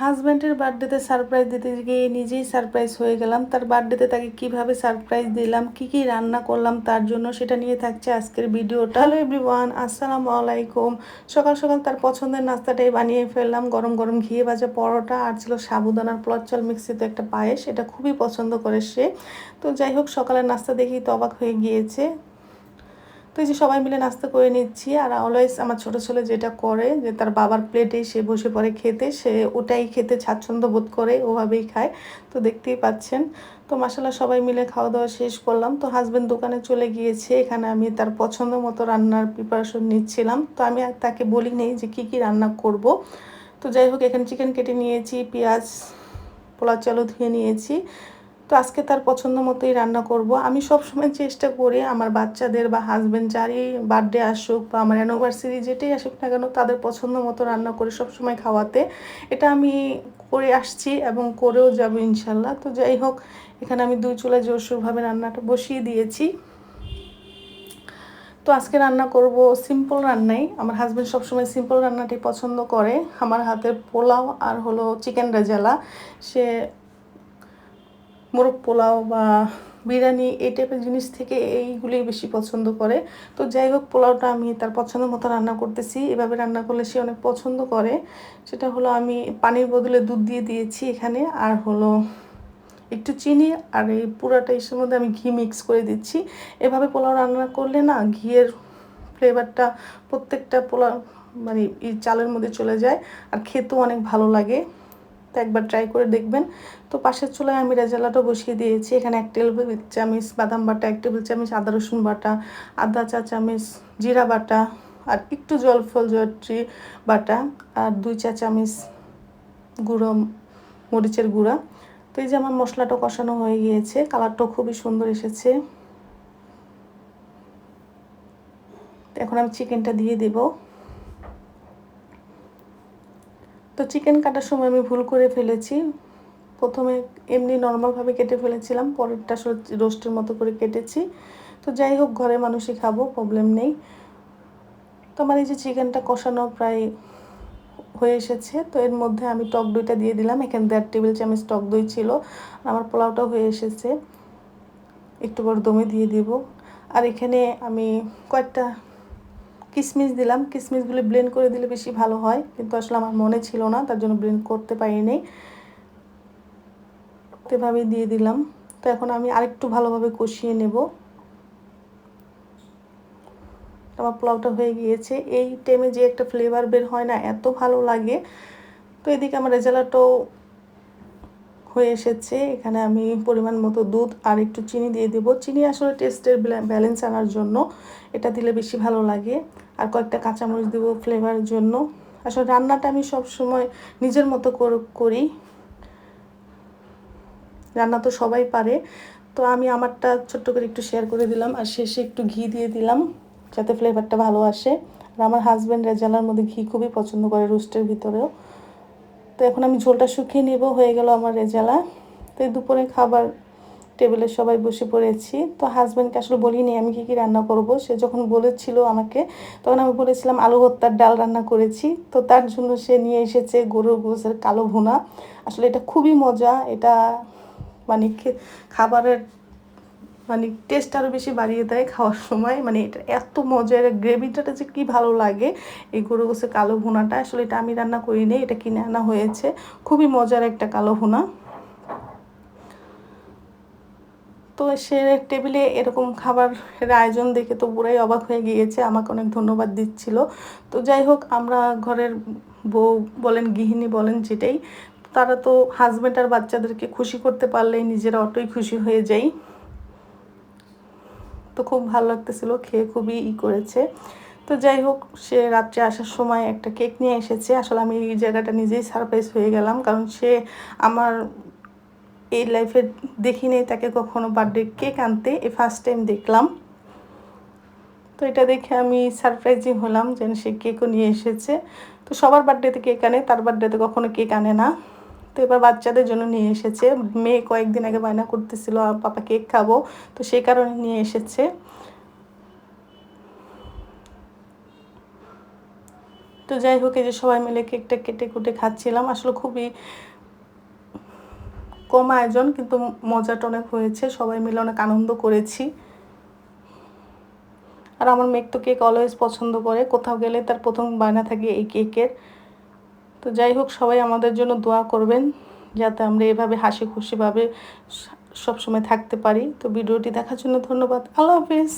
হাজব্যান্ডের বার্থডেতে সারপ্রাইজ দিতে গিয়ে নিজেই সারপ্রাইজ হয়ে গেলাম। তার বার্থডেতে তাকে কীভাবে সারপ্রাইজ দিলাম, কি কি রান্না করলাম তার জন্য সেটা নিয়ে থাকছে আজকের ভিডিওটা হ্যালো এভরিওয়ান আসসালামু আলাইকুম। সকাল সকাল তার পছন্দের নাস্তাটাই বানিয়ে ফেললাম। গরম গরম ঘিয়ে ভাজা পরোটা আর ছিল সাবুদানার প্লট চাল মিক্সিতে একটা পায়েস, এটা খুবই পছন্দ করে সে। তো যাই হোক, সকালের নাস্তা দেখেই তো অবাক হয়ে গিয়েছে। তো এই যে সবাই মিলে নাস্তা করে নিচ্ছি আর অলওয়েজ আমার ছোটো ছেলে যেটা করে, যে তার বাবার প্লেটে সে বসে পড়ে খেতে, সে ওটাই খেতে স্বাচ্ছন্দ্য বোধ করে, ওভাবেই খায়। তো দেখতেই পাচ্ছেন। তো মাসাল্লাহ সবাই মিলে খাওয়া দাওয়া শেষ করলাম। তো হাজব্যান্ড দোকানে চলে গিয়েছে, এখানে আমি তার পছন্দ মতো রান্নার প্রিপারেশন নিচ্ছিলাম। তো আমি তাকে বলি নেই যে কি কি রান্না করব। তো যাই হোক, এখানে চিকেন কেটে নিয়েছি, পেঁয়াজ, পোলাও চালও ধুয়ে নিয়েছি। তো আজকে তার পছন্দ মতোই রান্না করব। আমি সব সময় চেষ্টা করি আমার বাচ্চাদের বা হাজব্যান্ড যারই বার্থডে আসুক বা আমার অ্যানিভার্সারি যেটাই আসুক না কেন তাদের পছন্দ মতো রান্না করে সব সময় খাওয়াতে। এটা আমি করে আসছি এবং করেও যাব ইনশাল্লাহ। তো যাই হোক, এখানে আমি দুই চুলা জোরসোরভাবে রান্নাটা বসিয়ে দিয়েছি। তো আজকে রান্না করব সিম্পল রান্নাই। আমার হাজব্যান্ড সবসময় সিম্পল রান্নাটি পছন্দ করে। আমার হাতের পোলাও আর হলো চিকেন রেজালা সে মোরগ পোলাও বা বিরিয়ানি এই টাইপের জিনিস থেকে এইগুলি বেশি পছন্দ করে। তো যাই হোক, পোলাওটা আমি তার পছন্দ মতো রান্না করতেছি। এভাবে রান্না করলে সে অনেক পছন্দ করে। সেটা হলো আমি পানির বদলে দুধ দিয়ে দিয়েছি এখানে। আর হলো একটু চিনি আর এই পুরাটা ইসের মধ্যে আমি ঘি মিক্স করে দিচ্ছি। এভাবে পোলাও রান্না করলে না ঘিয়ের ফ্লেভারটা প্রত্যেকটা পোলাও মানে এই চালের মধ্যে চলে যায়। আর খেতেও অনেক ভালো লাগে। তো একবার ট্রাই করে দেখবেন। তো পাশের চুলায় আমি রেজালাটা বসিয়ে দিয়েছি। এখানে এক টেবিল চামিচ বাদাম বাটা, এক টেবিল চামিচ আদা রসুন বাটা, আদা চা চামিচ, জিরা বাটা আর একটু জল ফল জয়ত্রী বাটা আর দুই চা চামিচ গুঁড়ো মরিচের গুঁড়া। তো এই যে আমার মশলাটা কষানো হয়ে গিয়েছে কালারটাও খুবই সুন্দর এসেছে। এখন আমি চিকেনটা দিয়ে দেবো। তো চিকেন কাটার সময় আমি ভুল করে ফেলেছি। প্রথমে এমনি নর্মালভাবে কেটে ফেলেছিলাম, পরেরটা রোস্টের মতো করে কেটেছি। তো যাই হোক, ঘরে মানুষই খাব প্রবলেম নেই। তো আমার এই যে চিকেনটা কষানো প্রায় হয়ে এসেছে, তো এর মধ্যে আমি টক দইটা দিয়ে দিলাম। এখানে দেড় টেবিল চামচ টক দই ছিল আমার পোলাওটাও হয়ে এসেছে। একটু বড় দমে দিয়ে দিব। আর এখানে আমি কয়েকটা কিশমিশ দিলাম কিশমিশগুলি ব্লেন্ড করে দিলে বেশি ভালো হয়। কিন্তু আসলে আমার মনে ছিল না, তার জন্য ব্লেন্ড করতে পারিনি। এভাবে দিয়ে দিলাম। তো এখন আমি আরেকটু ভালোভাবে কষিয়ে নেব। আমার পোলাওটা হয়ে গিয়েছে। এই টাইমে যে একটা ফ্লেভার বের হয় না, এত ভালো লাগে। তো এদিকে আমার রেজালাটাও হয়ে এসেছে। এখানে আমি পরিমাণ মতো দুধ আর একটু চিনি দিয়ে দেবো। চিনি আসলে টেস্টের ব্যালেন্স আনার জন্য। এটা দিলে বেশি ভালো লাগে। আর কয়েকটা কাঁচামরিচ দেবো ফ্লেভারের জন্য। আসলে রান্নাটা আমি সব সময় নিজের মতো করি রান্না তো সবাই পারে। তো আমি আমারটা ছোট্ট করে একটু শেয়ার করে দিলাম। আর শেষে একটু ঘি দিয়ে দিলাম যাতে ফ্লেভারটা ভালো আসে। আর আমার হাজব্যান্ড রেজালার মধ্যে ঘি খুবই পছন্দ করে রোস্টের ভিতরেও। তো এখন আমি ঝোলটা শুকিয়ে নেব, হয়ে গেল আমার রেজালা। তো এই দুপুরে খাবার টেবিলে সবাই বসে পড়েছি। তো হাজব্যান্ডকে আসলে বলিনি আমি কী কী রান্না করব, সে যখন বলেছিল আমাকে, তখন আমি বলেছিলাম আলু ভর্তার ডাল রান্না করেছি। তো তার জন্য সে নিয়ে এসেছে গরুর গোসের কালো ভুনা। আসলে এটা খুবই মজা, এটা মানে খাবারের মানে টেস্ট আরও বেশি বাড়িয়ে দেয় খাওয়ার সময়। মানে এটা এত মজার গ্রেভিটা যে কী ভালো লাগে, এই গরু গোসের কালো ভুনাটা, আসলে এটা আমি রান্না করি নি এটা কিনে আনা হয়েছে। খুবই মজার একটা কালো ভুনা। তো সে টেবিলে এরকম খাবারের আয়োজন দেখে তো পুরাই অবাক হয়ে গিয়েছে, আমাকে অনেক ধন্যবাদ দিচ্ছিল। তো যাই হোক, আমরা ঘরের বউ বলেন, গৃহিণী বলেন, যেটাই, তারা তো হাজব্যান্ড আর বাচ্চাদেরকে খুশি করতে পারলেই নিজেরা অটোই খুশি হয়ে যাই। তো খুব ভালো লাগতেছিল, খেয়ে খুবই ই করেছে। তো যাই হোক, সে রাত্রে আসার সময় একটা কেক নিয়ে এসেছে। আসলে আমি এই জায়গাটা নিজেই সারপ্রাইজ হয়ে গেলাম, কারণ সে আমার এই লাইফে দেখি নেই তাকে কখনো বার্থডে কেক আনতে এ ফার্স্ট টাইম দেখলাম। তো এটা দেখে আমি সারপ্রাইজিং হলাম যেন সে কেকও নিয়ে এসেছে। তো সবার বার্থডেতে কেক আনে, তার বার্থডেতে কখনো কেক আনে না। তো এবার বাচ্চাদের জন্য নিয়ে এসেছে। মেয়ে কয়েকদিন আগে বায়না করতেছিল পাপা কেক খাব। তো সেই কারণে নিয়ে এসেছে। তো যাই হোক, এই যে সবাই মিলে কেকটা কেটে কুটে খাচ্ছিলাম। আসলে খুবই কম আয়োজন, কিন্তু মজাটা অনেক হয়েছে। সবাই মিলে অনেক আনন্দ করেছি। আর আমার মেয়ে তো কেক অলওয়েজ পছন্দ করে। কোথাও গেলে তার প্রথম বায়না থাকে এই কেকের। তো যাই হোক, সবাই আমাদের জন্য দোয়া করবেন যাতে আমরা এভাবে হাসি খুশিভাবে সবসময় থাকতে পারি। তো ভিডিওটি দেখার জন্য ধন্যবাদ। আল্লাহ হাফিজ।